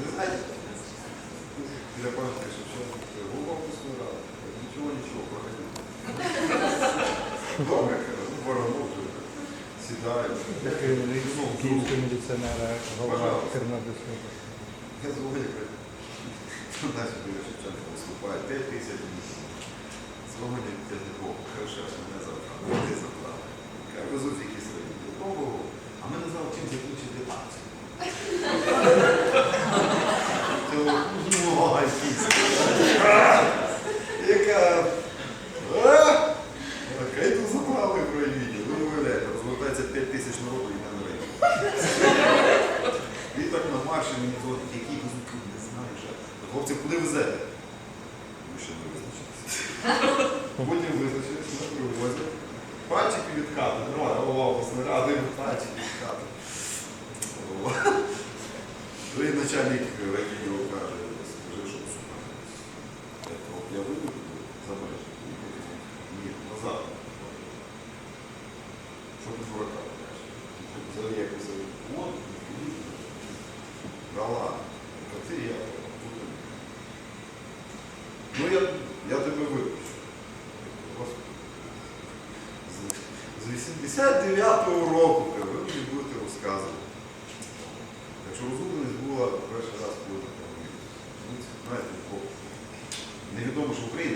Не знаете? Я понял, что все. Глубоко раду. Ничего, ничего, проходил. Добре, ну, ну, воронок же. Сідаю. Київського міліціонера, голова Пожалуйста. Тернопільського. Я звоню, говорю, туда-сюда Шевченко выступает. Пять тысяч. Звонит Тяжников. А? Така забрали в районі. Ви уявляєте, розвертається 5 тисяч народу і мене район. Він так на марші мені дзвонить, який везуть, не вже. Хлопці, куди везете? Ми ще не визначилися. Потім визначилися на привозі. Пальчики відкати, відкати. Начальник радіо каже, Гала. Оце я Ну я я тебе випущу. З 89-го року ви мені будете розказувати. Якщо розумність була перший раз коли така. Ну, знаєте, невідомо, що Україна.